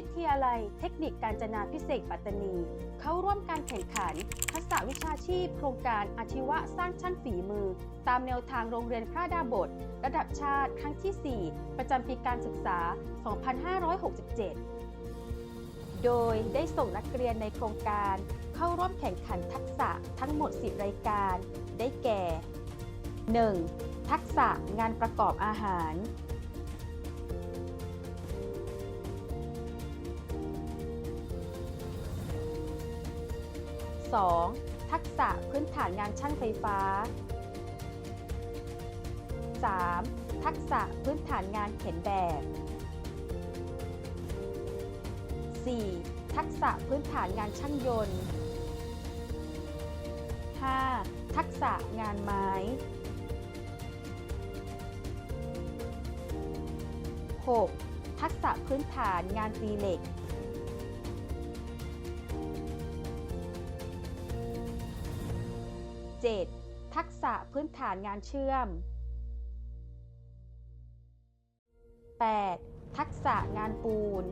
วิทยาลัย เทคนิคการจนาพิเศษปัตตานี เข้าร่วมการแข่งขัน ทักษะวิชาชีพ โครงการอาชีวะสร้างชั้นฝีมือ ตามแนวทางโรงเรียนพระดาบท ระดับชาติครั้งที่ 4 ประจำปีการศึกษา 2567 โดยได้ส่งนักเรียนในโครงการ เข้าร่วมแข่งขันทักษะทั้งหมด 10 รายการ ได้แก่ 1. ทักษะงานประกอบอาหาร 2. ทักษะพื้นฐานงานช่างไฟฟ้า 3. ทักษะพื้นฐานงานเขียนแบบ 4. ทักษะพื้นฐานงานช่างยนต์ 5. ทักษะงานไม้ 6. ทักษะพื้นฐานงานตีเหล็ก 7. ทักษะพื้นฐานงานเชื่อม 8. ทักษะงานปูน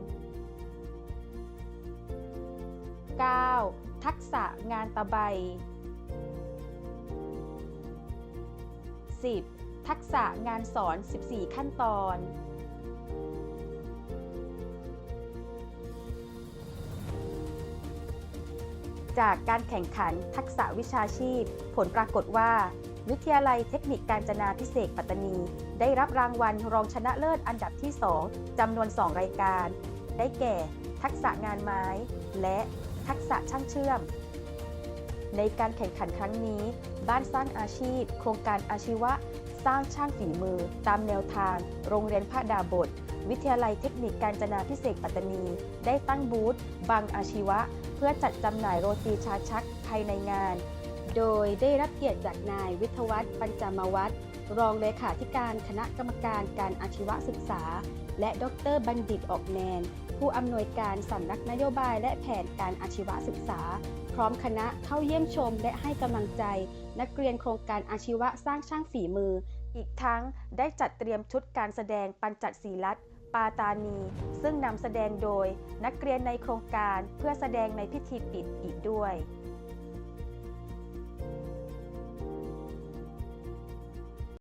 9. ทักษะงานตะไบ 10. ทักษะงานสอน 14 ขั้นตอน จากการแข่งขันทักษะวิชาชีพ ผลปรากฏว่า วิทยาลัยเทคนิคการจนาพิเศษปัตตานี ได้รับรางวัลรองชนะเลิศอันดับที่ 2จำนวน 2 รายการ ได้แก่ ทักษะงานไม้ และทักษะช่างเชื่อม ในการแข่งขันครั้งนี้ บ้านสร้างอาชีพ โครงการอาชีวะ สร้างช่างฝีมือ ตามแนวทาง โรงเรียนพระดาบท วิทยาลัยเทคนิคการจนาพิเศษปัตตานี ได้ตั้งบูธบางอาชีวะ เพื่อจัดจำหน่ายโรตีชาชักภายในงาน โดยได้รับเกียรติจากนายวิทวัฒน์ปัญจามวัฒน์รองเลขาธิการคณะกรรมการการอาชีวศึกษา และดรบัณฑิตออกแนน ผู้อำนวยการสำนักนโยบายและแผนการอาชีวศึกษา ร้อมคณะเข้าเยี่ยมชมและให้กำลังใจ นักเรียนโครงการอาชีวะสร้างช่างฝีมือ อีกทั้งได้จัดเตรียมชุดการแสดงปัญจศีลัตปาตานี ซึ่งนำแสดงโดยนักเรียนในโครงการเพื่อแสดงในพิธีปิดอีกด้วย